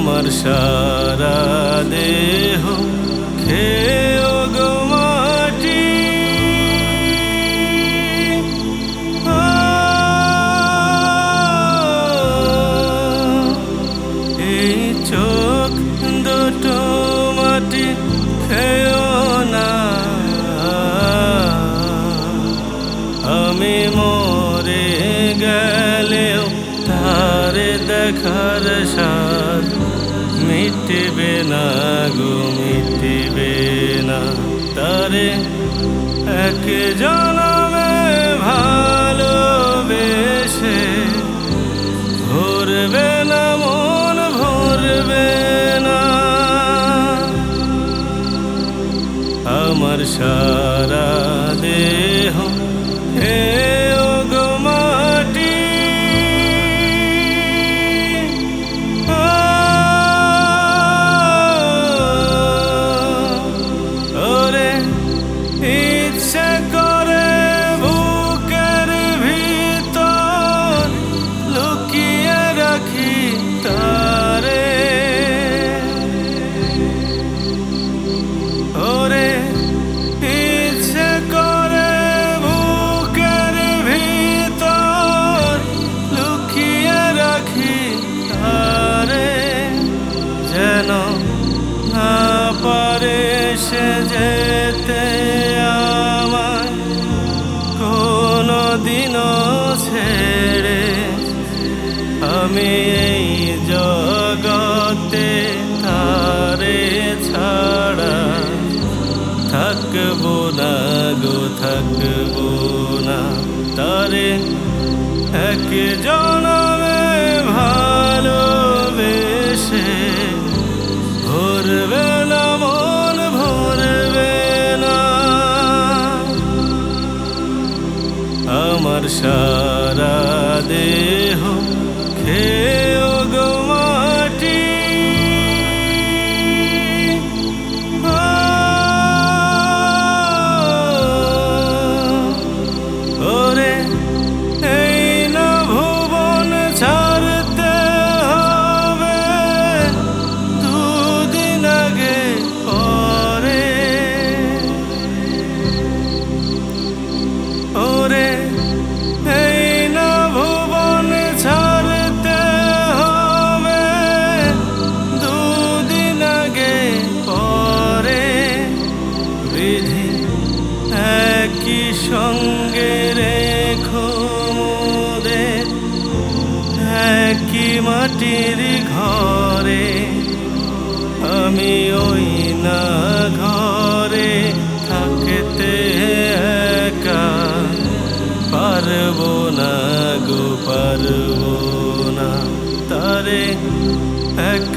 আমার সারা দেহ খেয়ে গো এই চোখ দুটো মাটি খেয়েও না। আমি মরে গেলেও তার দেখার স্বাদ মিটবে না গো, মিটবে না। তারে এক জনমে ভালোবেসে ভরবে না, মন ভরবে না। আমার সারা দেহ হে পারে সে যেতে আমায় কোনো দিনও ছেড়ে। আমি এই জগতে তারে ছাড়া থাকব না গো, থাকব না। তারে এক আমার সারা দেহ একই ঘরে, আমি ওই না ঘরে থাকতে একা। পারব না গো, পারব না। তারে এক